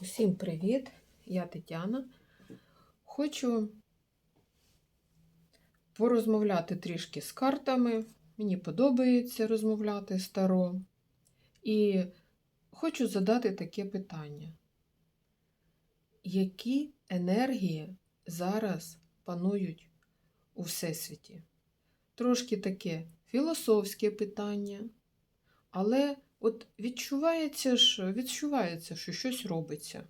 Усім привіт! Я Тетяна. Хочу порозмовляти трішки з картами. Мені подобається розмовляти з Таро. І хочу задати таке питання. Які енергії зараз панують у Всесвіті? Трошки таке філософське питання, але от відчувається ж, відчувається, що щось робиться.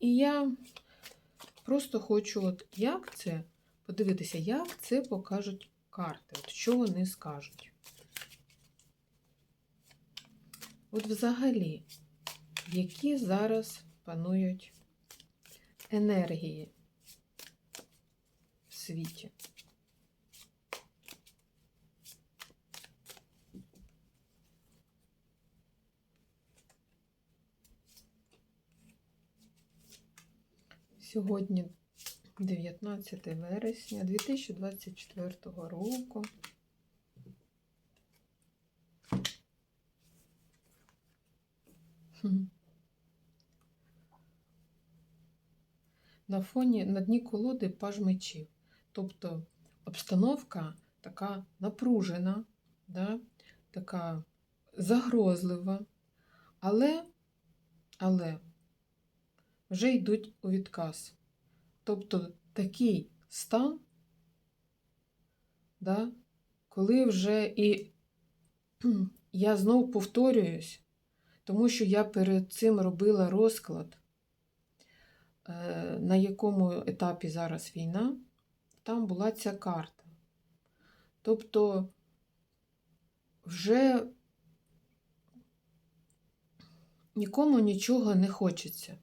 І я просто хочу, от як це, подивитися, як це покажуть карти, от що вони скажуть. От взагалі, які зараз панують енергії в світі? Сьогодні 19 вересня 2024 року. На фоні на дні колоди паж мечів. Тобто обстановка така напружена, да? така загрозлива, але, але вже йдуть у відказ. Тобто такий стан, да, коли вже і я знову повторююсь, тому що я перед цим робила розклад, е, на якому етапі зараз війна, там була ця карта. Тобто вже нікому нічого не хочеться.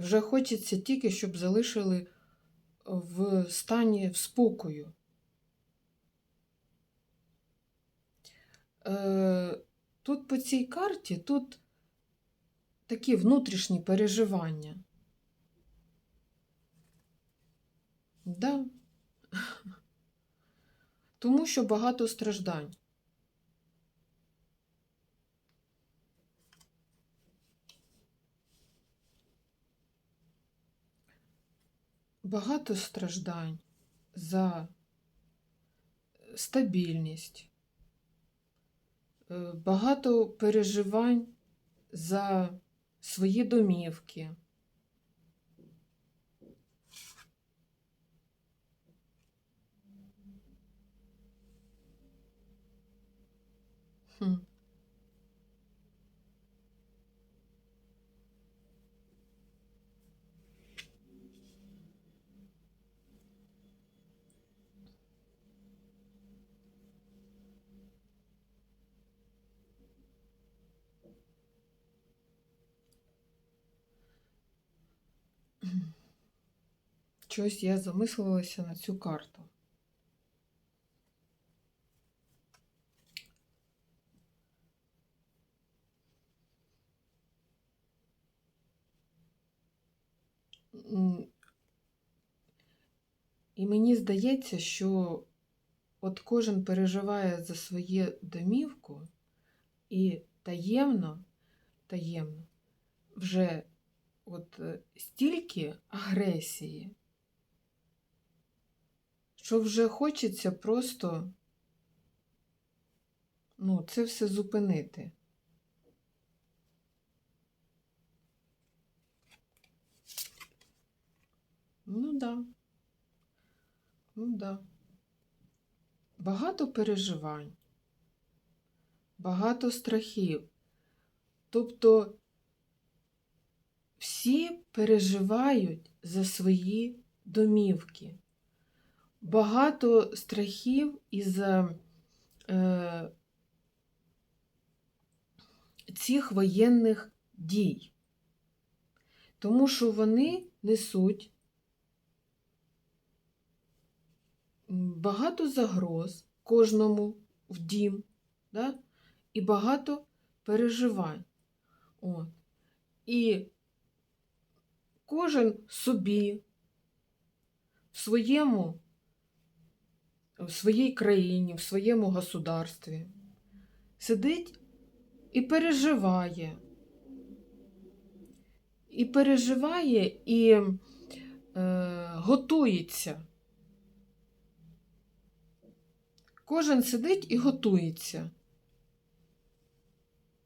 Вже хочеться тільки, щоб залишили в стані в спокою. Е, Тут по цій карті тут такі внутрішні переживання. Да. Тому що багато страждань. Багато страждань за стабільність, е, багато переживань за свої домівки. Хм. Чогось я замислилася на цю карту. І мені здається, що от кожен переживає за свою домівку і таємно, таємно вже от е, стільки агресії, що вже хочеться просто ну, це все зупинити. Ну да. Ну да. Багато переживань, багато страхів. Тобто всі переживають за свої домівки. Багато страхів із-за е, цих воєнних дій, тому що вони несуть багато загроз кожному в дім, да? і багато переживань. От. І кожен собі в своєму, в своїй країні, в своєму государстві сидить і переживає. І переживає, і е, готується. Кожен сидить і готується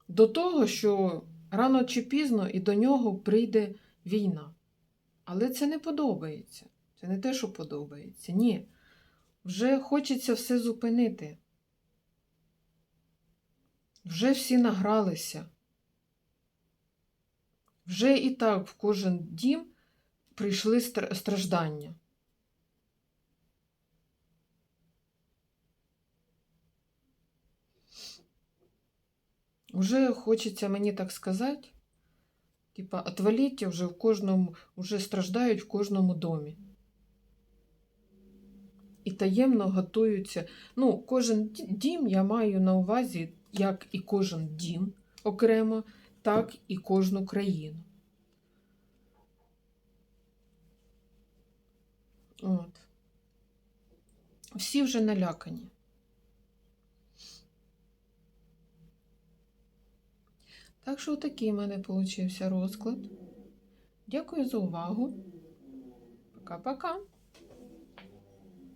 до того, що рано чи пізно і до нього прийде війна. Але це не подобається. Це не те, що подобається. Ні. Вже хочеться все зупинити. Вже всі награлися. Вже і так в кожен дім прийшли страждання. Уже хочеться мені так сказати, типа, отваліть вже в кожному, вже страждають в кожному домі. І таємно готуються. Ну, кожен дім я маю на увазі, як і кожен дім окремо, так і кожну країну. От. Всі вже налякані. Так що такий в мене получився розклад. Дякую за увагу. Пока-пока.